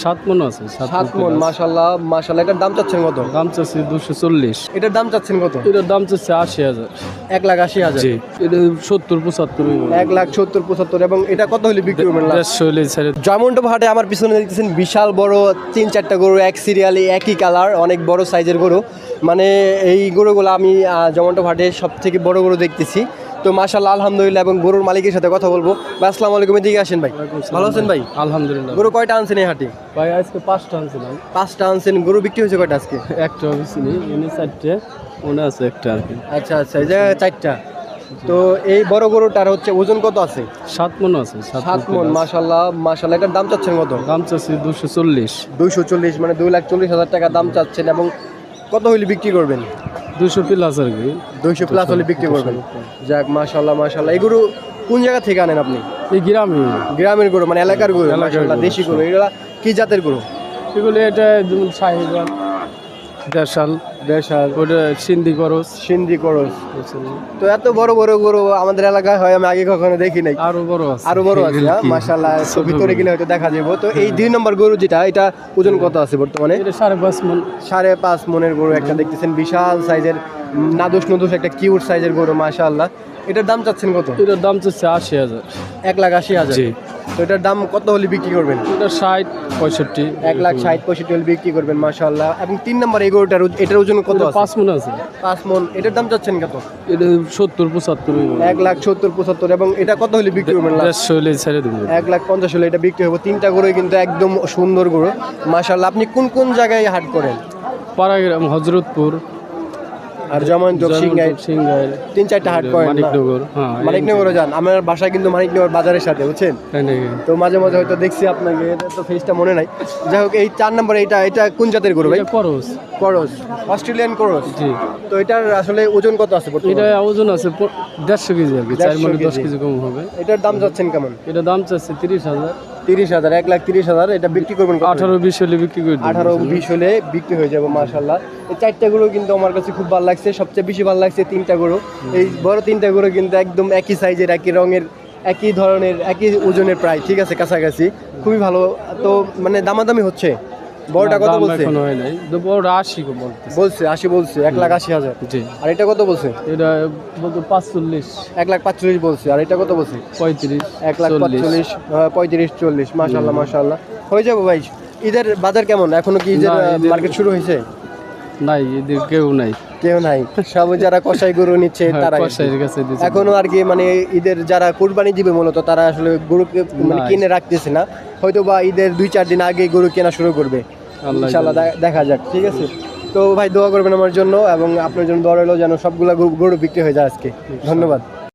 সাত মন আছে সাত মন মাশাল্লাহ মাশাল্লাহ। এটার দাম চাচ্ছেন কত? দাম চাচ্ছে দুশো চল্লিশ। এটার দাম চাচ্ছেন কত? এটার দাম চাচ্ছে আশি হাজার। এক লাখ আশি হাজার। জি এটা সত্তর পঁচাত্তর এক লাখ সত্তর পঁচাত্তর এবং এটা কত হলে বিক্রি করবেন last? দেড়শো হলে ছেড়ে জয়মন্টপ হাটে আমার পিছনে দেখতেছেন বিশাল বড় তিন চারটা গরু এক সিরিয়ালে একই কালার অনেক বড় সাইজের গরু। মানে এই গরুগুলো আমি আহ, জয়মন্টপ হাটে সব থেকে বড় গরু দেখতেছি। তো মাশাল্লাহ আলহামদুলিল্লাহ এবং গরুর মালিকের সাথে কথা বলব। ভাই আসসালামু আলাইকুম এদিকে আসেন ভাই। ভালো আছেন ভাই? আলহামদুলিল্লাহ। গরু কয়টা আনছেন এই হাটে? ভাই আজকে পাঁচটা আনছিলাম পাঁচটা আনছেন গরু বিক্রি হয়েছে কয়টা আজকে? একটা নেই চারটে মনে আছে একটা আর কি। আচ্ছা আচ্ছা এই জায়গায় চারটা। তো এই বড় গরুটার হচ্ছে ওজন কত আছে? সাত মন আছে সাত মন মাশাল্লাহ মাশাল্লাহ এটার দাম চাচ্ছেন কত? দাম চাচ্ছে দুশো চল্লিশ। দুইশো চল্লিশ মানে দুই লাখ চল্লিশ হাজার টাকা দাম চাচ্ছেন এবং কত হইলে বিক্রি করবেন? দুশো প্লাস আর কি। দুইশো প্লাস হলে বিক্রি করবেন। যাক মাশাল্লাহ মাশাল্লাহ এই গরু কোন জায়গা থেকে আনেন আপনি? এই গ্রামে। গ্রামের গরু মানে এলাকার গরু দেশি গরু। এগুলা কি জাতের গরু? এগুলো এটা যেমন দেড়শাল দেশাল। ওটা সিন্ধি করস। সিন্ধি করস। তো এত বড় বড় গরু আমাদের এলাকায় হয় আমি আগে কখনো দেখি নাই। আরও বড় আছে। আরও বড় আছে হ্যাঁ? মাশাল্লাহ তো ভিতরে গেলে হয়তো দেখা যাব। তো এই দুই নম্বর গরু যেটা এটা ওজন কত আছে বর্তমানে? এটা সাড়ে পাঁচ মন। সাড়ে পাঁচ মনের গরু একটা দেখতেছেন বিশাল সাইজের নাদুস নদুস একটা কিউট সাইজের গরু মাশাআল্লাহ। এটার দাম চাচ্ছেন কত? এটার দাম চাচ্ছে আশি হাজার। এক লাখ আশি হাজার। তো এটার দাম কত হলে বিক্রি করবেন? এটা ষাট পঁয়ষট্টি। এক লাখ ষাট পঁয়ষট্টি হলে বিক্রি করবেন মাশাআল্লাহ। এবং তিন নম্বর এই গরুটার এটার ওজন কত পাঁচ মন আছে। পাঁচ মন। এটার দাম চাচ্ছেন কত? এটা সত্তর পঁচাত্তর এক লাখ সত্তর পঁচাত্তর। এবং এটা কত হলে বিক্রি করবেন? দেড়শো হলে ছেড়ে এক লাখ পঞ্চাশ হলে এটা বিক্রি হবে তিনটা গরুই কিন্তু একদম সুন্দর গরু। মাশাআল্লাহ আপনি কোন কোন জায়গায় হাট করেন? পাড়াগ্রাম হজরতপুর। আর যেমন সিংহাই সিংহাই তিন চারটা হাট না? মানিকনগর হ্যাঁ মানিকনগরে যান। আমার বাসা কিন্তু মানিকনগর বাজারের সাথে বুঝছেন? তো মাঝে মাঝে হয়তো দেখছি আপনাকে এটা তো ফেসটা মনে নাই। যাই হোক এই চার নম্বর এটা এটা কোন জাতের গরু ভাই? করস। করস অস্ট্রেলিয়ান করস। জি। তো এটার আসলে ওজন কত আছে এটা ওজন আছে দেড়শো কেজি আর কি চার মানে দশ কেজি। কম হবে। এটার দাম যাচ্ছেন কেমন? এটা দাম চাচ্ছে তিরিশ হাজার। তিরিশ হাজার এক লাখ তিরিশ হাজার এটা বিক্রি করবেন? আঠারো বিশ হলে বিক্রি করে। আঠারো বিশ হলে বিক্রি হয়ে যাবে মার্শাল্লাহ এই চারটা গরু কিন্তু আমার কাছে খুব ভালো লাগছে সবচেয়ে বেশি ভালো লাগছে তিনটা গরু এই বড় তিনটা গরু কিন্তু একদম একই সাইজের একই রঙের একই ধরনের একই ওজনের প্রায় ঠিক আছে কাছাকাছি খুবই ভালো তো মানে দামাদামি হচ্ছে বড়টা কত বলছে? এখন হয় নাই। তো কো বলছে বলছে লাখ আশি হাজার। জি। আর এটা কত বলছে? এটা বলতো পাঁচচল্লিশ। এক লাখ পাঁচচল্লিশ বলছে আর এটা কত বলছে? পঁয়ত্রিশ এক লাখ মাশাল্লাহ হয়ে যাবে ভাই ঈদের বাজার কেমন? এখনও কি ঈদের মার্কেট শুরু হয়েছে? নাই ঈদের কেউ নাই। কেউ নাই। সব যারা কষাই গরু নিচ্ছে হ্যাঁ, তারা। এখনও আর কি মানে ঈদের যারা কুরবানি দিবে মূলত তারা আসলে গরু মানে কিনে রাখতেছে না। হয়তো বা ঈদের দুই চার দিন আগে গরু কেনা শুরু করবে। ইনশাল্লাহ দেখা যাক ঠিক আছে? তো ভাই দোয়া করবেন আমার জন্য এবং আপনার জন্য দোয়া রইল যেন সবগুলা গরু বিক্রি হয়ে যায় আজকে। ধন্যবাদ।